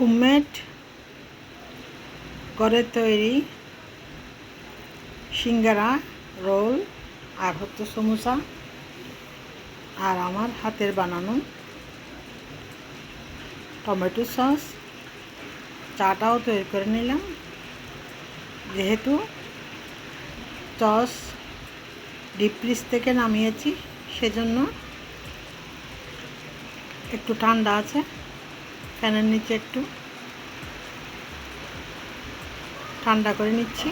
Homemade ঘরের তৈরি সিঙ্গারা, role আর হচ্ছে সমোসা আর আমার হাতের বানানো টমেটো সস। চাটাও তৈরি করে নিলাম। যেহেতু সস ডিপ ফ্রিজ থেকে নামিয়েছি, সেজন্য একটু ঠান্ডা আছে। ফ্যানের নিচে একটু ঠান্ডা করে নিচ্ছি।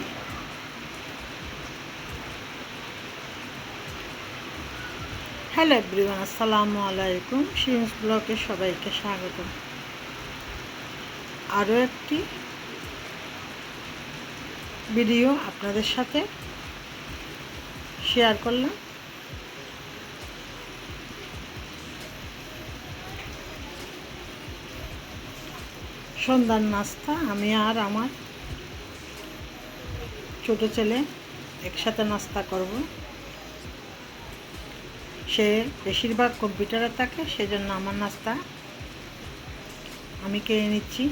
হ্যালো এভরিওয়ান, আসসালামু আলাইকুম। শিন্স ব্লকে সবাইকে স্বাগত আরও একটি ভিডিও আপনাদের সাথে শেয়ার করলাম। সন্ধ্যার নাস্তা, আমি আর আমার ছোট ছেলে একসাথে নাস্তা করব। সে বেশিরভাগ কম্পিউটারে থাকে, সেজন্য আমার নাস্তা আমি কিনে নিচ্ছি।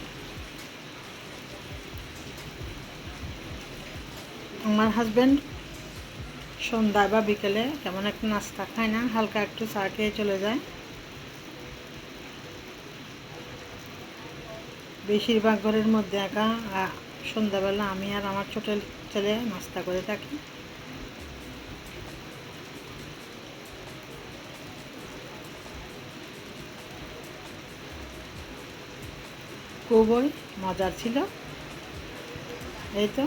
আমার হাজব্যান্ড সন্ধ্যায় বা বিকেলে তেমন একটা নাস্তা খায় না, হালকা একটু চা খেয়ে চলে যায়। বেশিরভাগ ঘরের মধ্যে একা সন্ধ্যাবেলা আমি আর আমার ছোট ছেলে নাস্তা করে থাকি। খুবই মজার ছিল। এই তো।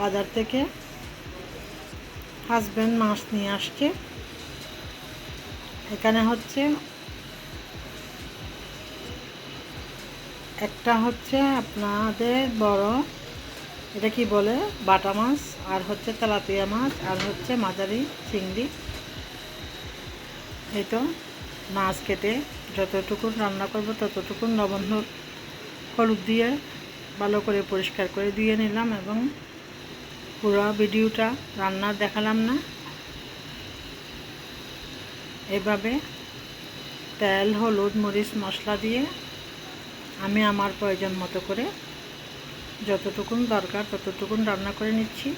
বাজার থেকে হাজব্যান্ড মাছ নিয়ে আসছে। এখানে হচ্ছে একটা হচ্ছে আপনাদের বড়, এটা কি বলে? বাটা মাছ, আর হচ্ছে তেলাপিয়া মাছ, আর হচ্ছে মাঝারি চিংড়ি। এই তো মাছ কেটে যতটুকু রান্না করব ততটুকু লবণ, হলুদ দিয়ে ভালো করে পরিষ্কার করে দিয়ে নিলাম এবং পুরো ভিডিওটা রান্না দেখালাম না। এভাবে তেল, হলুদ, মরিচ, মশলা দিয়ে আমি আমার প্রয়োজন মতো করে যতটুকুন দরকার ততটুকুন রান্না করে নিচ্ছি।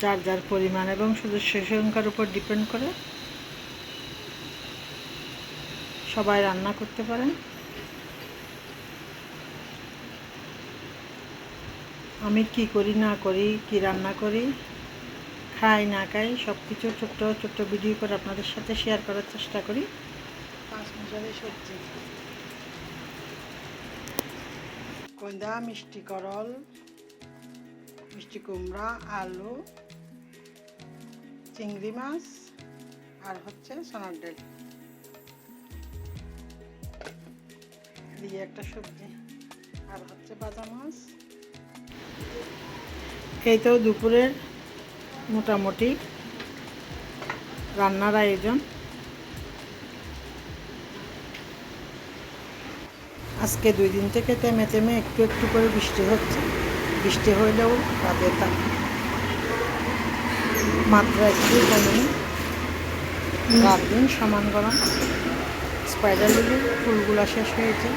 যার যার পরিমাণ এবং সদস্য সংখ্যার উপর ডিপেন্ড করে সবাই রান্না করতে পারেন। আমি কি করি না করি, কি রান্না করি খাই না খাই সব কিছু ছোট্ট ছোট্ট ভিডিও করে আপনাদের সাথে শেয়ার করার চেষ্টা করি। সবজি। মিষ্টি করল মিষ্টি কুমড়া আলু চিংড়ি মাছ আর হচ্ছে সোনার ডেল। দিয়ে একটা সবজি আর হচ্ছে বাজা মাছ। এই তো দুপুরের মোটামুটি রান্নার আয়োজন। আজকে দুই দিন থেকে তেমে তেমে একটু একটু করে বৃষ্টি হচ্ছে। বৃষ্টি হইলেও তাদের মাত্রা একটু কমেনি রাত দিন সমান গরম। স্পাইডার লিলি ফুলগুলো শেষ হয়েছে।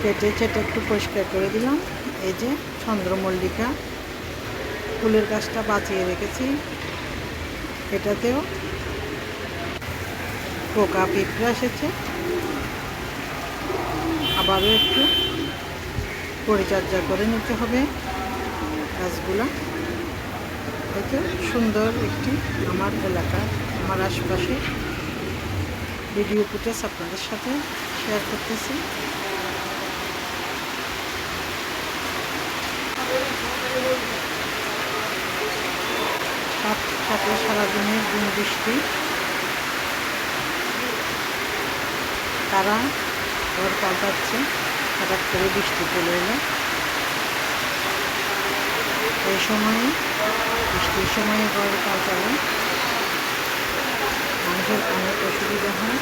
কেটে চেটে একটু পরিষ্কার করে দিলাম। এই যে চন্দ্রমল্লিকা ফুলের গাছটা বাঁচিয়ে রেখেছি। এটাতেও পোকা পিঁপড়ে এসেছে। আবারও একটু পরিচর্যা করে নিতে হবে গাছগুলা। এতে সুন্দর একটি আমার এলাকা, আমার আশপাশে। ভিডিও ফুটেজ আপনাদের সাথে শেয়ার করতেছি। সাথে সারাদিনের দিন বৃষ্টি তারা ঘর পাল্টাচ্ছে, হঠাৎ করে বৃষ্টি চলে এলো। এই সময়ে, বৃষ্টির সময়ে ঘর পাল্টালে মানুষের অনেক অসুবিধা হয়।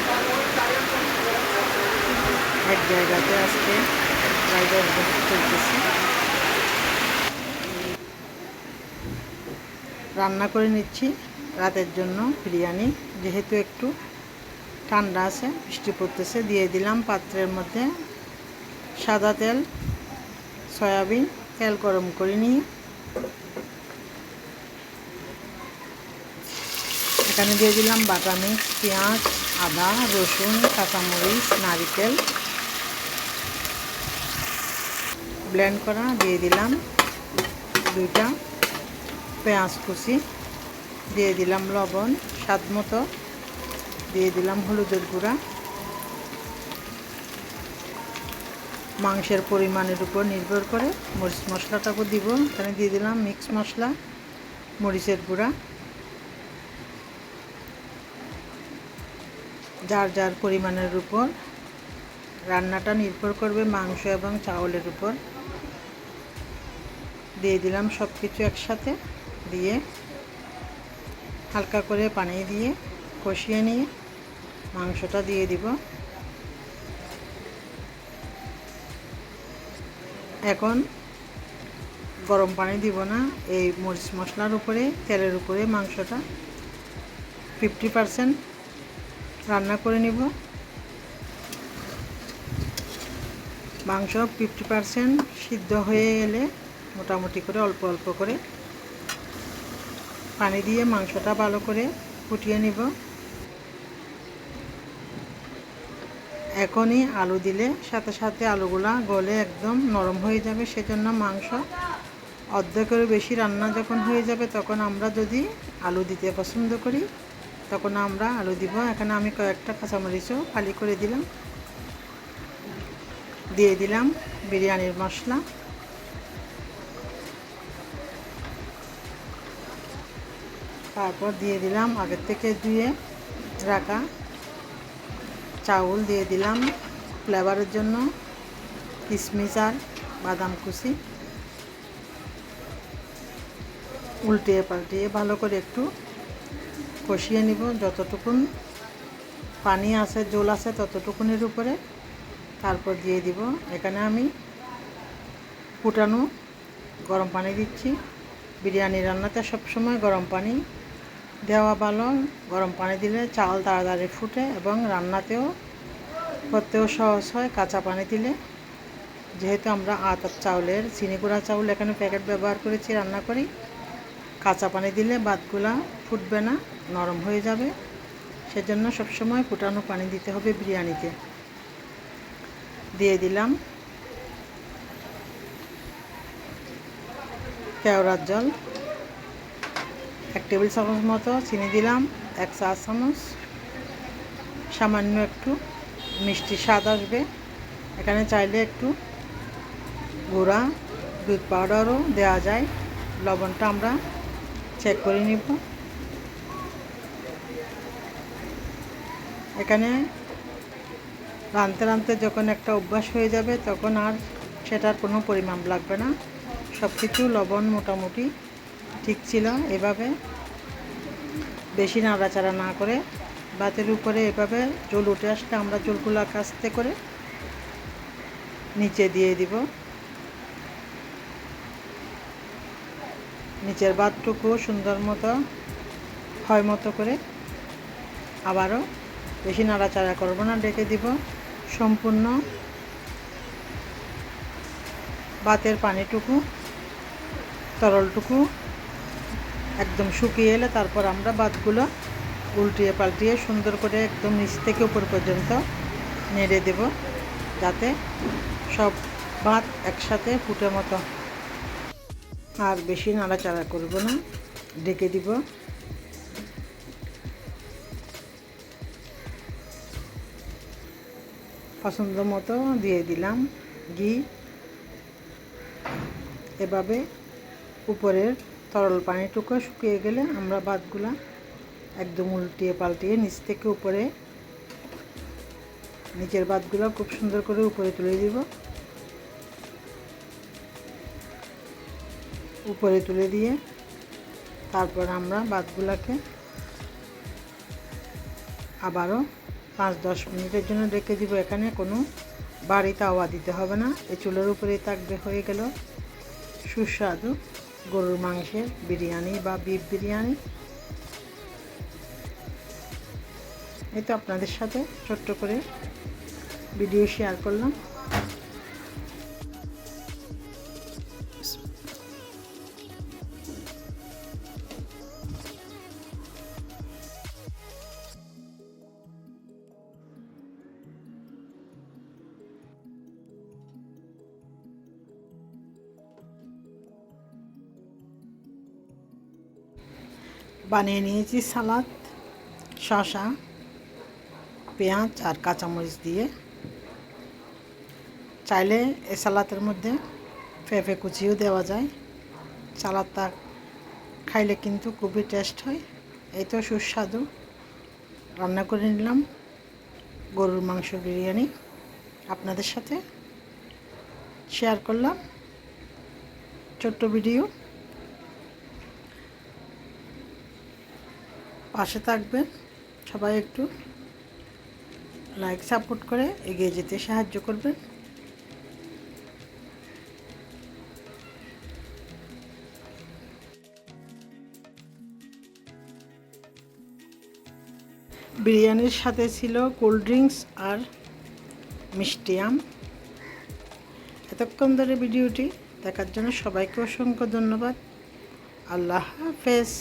এক জায়গাতে আজকে প্রায় চলতেছে। রান্না করে নিচ্ছি রাতের জন্য বিরিয়ানি। যেহেতু একটু ঠান্ডা আছে, বৃষ্টি পড়তেছে, দিয়ে দিলাম পাত্রের মধ্যে সাদা তেল, সয়াবিন, তেল গরম করে নিয়ে এখানে দিয়ে দিলাম বাটা মিক্স পেঁয়াজ, আদা, রসুন, কাঁচামরিচ, নারিকেল। ব্লেন্ড করা দিয়ে দিলাম দুইটা। পেঁয়াজ কুচি দিয়ে দিলাম লবণ, স্বাদ মতো। দিয়ে দিলাম হলুদের গুঁড়া। মাংসের পরিমাণের উপর নির্ভর করে মরিচ মশলাটাকে দিব। এখানে দিয়ে দিলাম মিক্স মশলা, মরিচের গুঁড়া। যার যার পরিমাণের উপর রান্নাটা নির্ভর করবে মাংস এবং চাউলের উপর। দিয়ে দিলাম সব কিছু একসাথে। দিয়ে হালকা করে পানি দিয়ে কষিয়ে নিয়ে মাংসটা দিয়ে দিব। এখন গরম পানি দিব না, এই মরিচ মশলার উপরে, তেলের উপরে মাংসটা ফিফটি পারসেন্ট রান্না করে নিব। মাংস ফিফটি পারসেন্ট সিদ্ধ হয়ে এলে মোটামুটি করে অল্প অল্প করে পানি দিয়ে মাংসটা ভালো করে ফুটিয়ে নিব। এখনই আলু দিলে সাথে সাথে আলুগুলা গলে একদম নরম হয়ে যাবে, সেজন্য মাংস অর্ধেকের বেশি রান্না যখন হয়ে যাবে তখন আমরা যদি আলু দিতে পছন্দ করি, তখন আমরা আলু দিব। এখানে আমি কয়েকটা কাঁচামরিচও ফালি করে দিলাম। দিয়ে দিলাম বিরিয়ানির মশলা। তারপর দিয়ে দিলাম আগের থেকে ধুয়ে রাখা চাউল দিয়ে দিলাম ফ্লেভারের জন্য, কিশমিশ আর বাদাম কুচি। উল্টিয়ে পাল্টিয়ে ভালো করে একটু কষিয়ে নিব, যতটুকুন পানি আছে, জল আছে ততটুকুনের উপরে। তারপর দিয়ে দিব, এখানে আমি ফুটানো গরম পানি দিচ্ছি। বিরিয়ানি রান্নাতে সবসময় গরম পানি দেওয়া ভালো গরম পানি দিলে চাল তাড়াতাড়ি ফুটে এবং রান্নাতেও করতেও সহজ হয়, কাঁচা পানি দিলে। যেহেতু আমরা আতার চাউলের, চিনি গুঁড়া চাউল এখানে প্যাকেট ব্যবহার করেছি, রান্না করি। কাঁচা পানি দিলে ভাতগুলা ফুটবে না, নরম হয়ে যাবে। সেজন্য সবসময় ফুটানো পানি দিতে হবে বিরিয়ানিতে। দিয়ে দিলাম কেওড়ার জল। এক টেবিল চামচ মতো চিনি দিলাম, এক চা চামচ। সামান্য একটু মিষ্টি স্বাদ আসবে। এখানে চাইলে একটু গুঁড়া, দুধ পাউডারও দেওয়া যায়। লবণটা আমরা চেক করে নিব। এখানে রাঁধতে রাঁধতে যখন একটা অভ্যাস হয়ে যাবে, তখন আর সেটার কোনো পরিমাণ লাগবে না। সব কিছু লবণ মোটামুটি ঠিক ছিল এভাবে। বেশি নাড়াচাড়া না করে বাতের উপরে এভাবে জল উঠে আসলে আমরা জলগুলো কাস্তে করে নিচে দিয়ে দিব। নিচের বাদটুকু সুন্দর মতো হয় মতো করে আবারও বেশি নাড়াচাড়া করব না, ডেকে দিব সম্পূর্ণ বাতের পানিটুকু, তরলটুকু। একদম শুকিয়ে এলে তারপর আমরা বাতগুলো উল্টিয়ে পাল্টিয়ে সুন্দর করে একদম নিচ থেকে উপর পর্যন্ত নেড়ে দেব, যাতে সব ভাত একসাথে ফুটে মতো। আর বেশি নাড়াচাড়া করব না ডেকে দিব। পছন্দ মতো দিয়ে দিলাম ঘি। এভাবে উপরের তরল পানিটুকু শুকিয়ে গেলে আমরা ভাতগুলা একদম উল্টিয়ে পাল্টিয়ে নিচ থেকে উপরে নিচের ভাতগুলো খুব সুন্দর করে উপরে তুলে দিব। উপরে তুলে দিয়ে তারপর আমরা ভাতগুলাকে আবারও পাঁচ দশ মিনিটের জন্য রেখে দিব। এখানে কোনো বাড়ি তাওয়া দিতে হবে না। এই চুলের উপরেই থাকবে, হয়ে গেল সুস্বাদু গরুর মাংসের বিরিয়ানি বা বিফ বিরিয়ানি। এই তো আপনাদের সাথে ছোট্ট করে ভিডিও শেয়ার করলাম। বানিয়ে নিয়েছি সালাদ, শসা, পেঁয়াজ আর কাঁচামরিচ দিয়ে। চাইলে এ সালাতের মধ্যে পেঁপে কুচিও দেওয়া যায়। সালাদটা খাইলে কিন্তু খুবই টেস্ট হয়। এই তো সুস্বাদু। রান্না করে নিলাম গরুর মাংস বিরিয়ানি। আপনাদের সাথে শেয়ার করলাম। ছোট্ট ভিডিও পাশে থাকবেন। সবাই একটু লাইক সাপোর্ট করে এগিয়ে যেতে সাহায্য করবেন। বিরিয়ানির সাথে ছিল কোল্ড ড্রিঙ্কস আর মিষ্টি আম। এতক্ষণ ধরে ভিডিওটি দেখার জন্য সবাইকে অসংখ্য ধন্যবাদ। আল্লাহ হাফেজ।